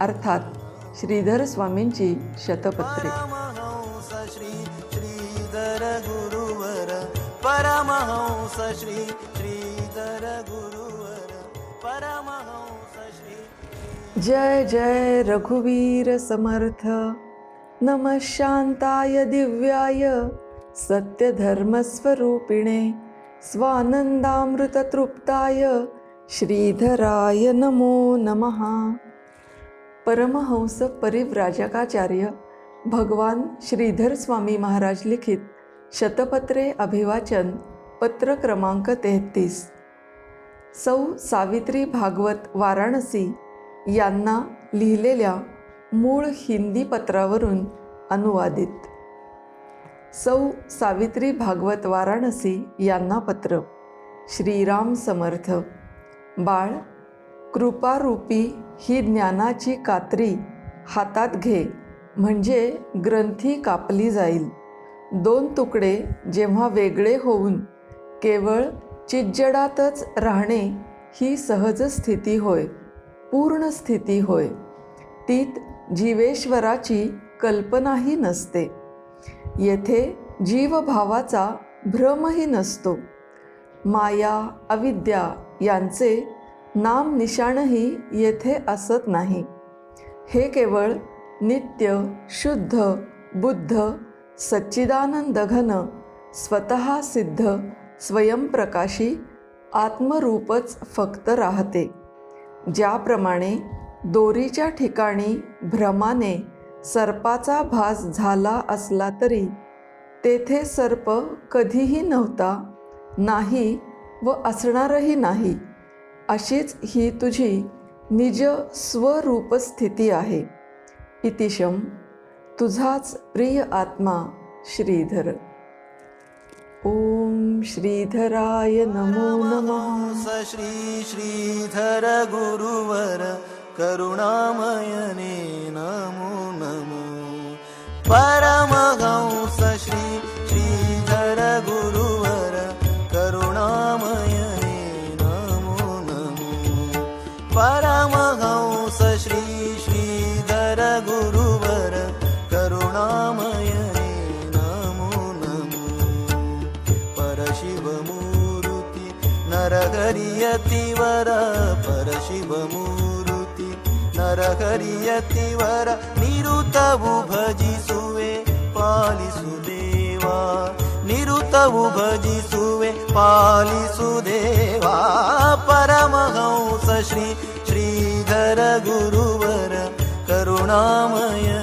अर्थात श्रीधर स्वामींची शतपत्रे. श्रीधर गुरुवर परमहंस श्री श्रीधर गुरुवर परमहंस श्री जय जय रघुवीर समर्थ. नम शांताय दिव्याय सत्यधर्मस्वरूपिणे स्वानंदामृततृप्ताय श्रीधराय नमो नमः. परमहंस परिव्राजकाचार्य भगवान श्रीधर स्वामी महाराज लिखित शतपत्रे अभिवाचन पत्र क्रमांक तेहतीस. सौ सावित्री भागवत वाराणसी यांना लिहिलेल्या मूळ हिंदी पत्रावरून अनुवादित. सौ सावित्री भागवत वाराणसी यांना पत्र. श्रीराम समर्थ. बाळ कृपारूपी ही ज्ञानाची कात्री हातात घे म्हणजे ग्रंथी कापली जाईल. दोन तुकडे जेव्हा वेगळे होऊन केवळ चिज्जडातच राहणे ही सहज स्थिती होय पूर्ण स्थिती होय. तीत जीवेश्वराची कल्पनाही नसते. येथे जीवभावाचा भ्रमही नसतो. माया अविद्या यांचे नाम निशाणही येथे असत नाही. हे केवळ नित्य शुद्ध बुद्ध सच्चिदानंद घन स्वतः सिद्ध स्वयंप्रकाशी आत्मरूपच फक्त राहते. ज्याप्रमाणे दोरीच्या ठिकाणी भ्रमाने सर्पाचा भास झाला असला तरी तेथे सर्प कधीही नव्हता नाही व असणारही नाही. अशीच ही तुझी निज स्वरूप स्थिती आहे. इतिशम तुझाच प्रिय आत्मा श्रीधर. ओम श्रीधराय नमो नमः. स श्री श्रीधर गुरुवर करुणामयने नमो नमो. परमहंस परमहंस श्री श्रीधर गुरुवर करुणामय नमो नमो। परशिवमूर्ति नरयति वर परशिवमुरुति नरति वर निरुतबुभजिसुवे पालिसुदेवा। निरुतवु भजिसुवे पालिसुदेवा। पर श्रीधर गुरुवर करुणामय